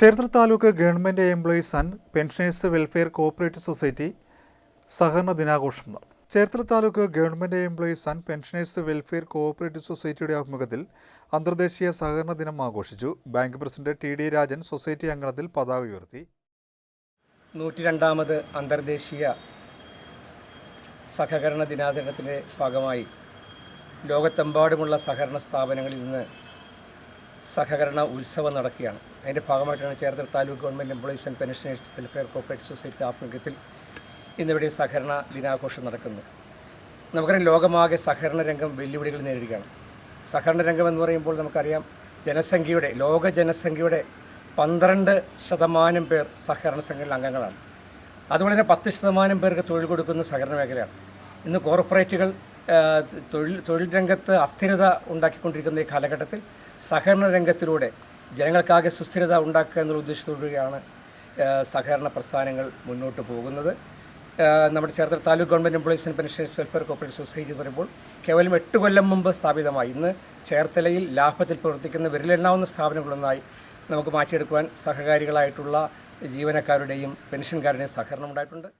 Cherthala taluk government employees and pensioners welfare cooperative society സഹകരണ ദിനാഘോഷം നടന്നു. Cherthala taluk government employees and pensioners welfare cooperative സൊസൈറ്റിയുടെ ആഭിമുഖ്യത്തിൽ അന്തർദേശീയ സഹകരണ ദിനം ആഘോഷിച്ചു bank president T D Rajan society അങ്കണത്തിൽ പതാക ഉയർത്തി. നൂറ്റി രണ്ടാമത് അന്തർദേശീയ സഹകരണ ദിനാചരണത്തിന്റെ ഭാഗമായി ലോകത്തെമ്പാടുമുള്ള സഹകരണ സ്ഥാപനങ്ങളിൽ നിന്ന് സഹകരണ ഉത്സവം നടക്കുകയാണ്. അതിന്റെ ഭാഗമായിട്ടാണ് Cherthala taluk government employees and pensioners welfare cooperative society ആഭിമുഖ്യത്തിൽ ഇന്നിവിടെ സഹകരണ ദിനാഘോഷം നടക്കുന്നു. നമുക്കറിയാം ലോകമാകെ സഹകരണ രംഗം വെല്ലുവിളികൾ നേരിടുകയാണ്. സഹകരണ രംഗം എന്ന് പറയുമ്പോൾ നമുക്കറിയാം ജനസംഖ്യയുടെ ലോക ജനസംഖ്യയുടെ പന്ത്രണ്ട് ശതമാനം പേർ സഹകരണ സംഘങ്ങളിൽ അംഗങ്ങളാണ്. അതുപോലെ തന്നെ പത്ത് ശതമാനം പേർക്ക് തൊഴിൽ കൊടുക്കുന്ന സഹകരണ മേഖലയാണ്. ഇന്ന് കോർപ്പറേറ്റുകൾ തൊഴിൽ തൊഴിൽ രംഗത്ത് അസ്ഥിരത ഉണ്ടാക്കിക്കൊണ്ടിരിക്കുന്ന ഈ കാലഘട്ടത്തിൽ സഹകരണ രംഗത്തിലൂടെ ജനങ്ങൾക്കാകെ സുസ്ഥിരത ഉണ്ടാക്കുക എന്നുള്ള ഉദ്ദേശത്തോടുകൂടിയാണ് സഹകരണ പ്രസ്ഥാനങ്ങൾ മുന്നോട്ട് പോകുന്നത്. നമ്മുടെ Cherthala taluk government employees and pensioners welfare cooperative society എന്ന് പറയുമ്പോൾ കേവലം എട്ട് കൊല്ലം മുമ്പ് സ്ഥാപിതമായി. ഇന്ന് ചേർത്തലയിൽ ലാഭത്തിൽ പ്രവർത്തിക്കുന്ന വിരലെണ്ണാവുന്ന സ്ഥാപനങ്ങളൊന്നായി നമുക്ക് മാറ്റിയെടുക്കുവാൻ സഹകാരികളായിട്ടുള്ള ജീവനക്കാരുടെയും പെൻഷൻകാരുടെയും സഹകരണം ഉണ്ടായിട്ടുണ്ട്.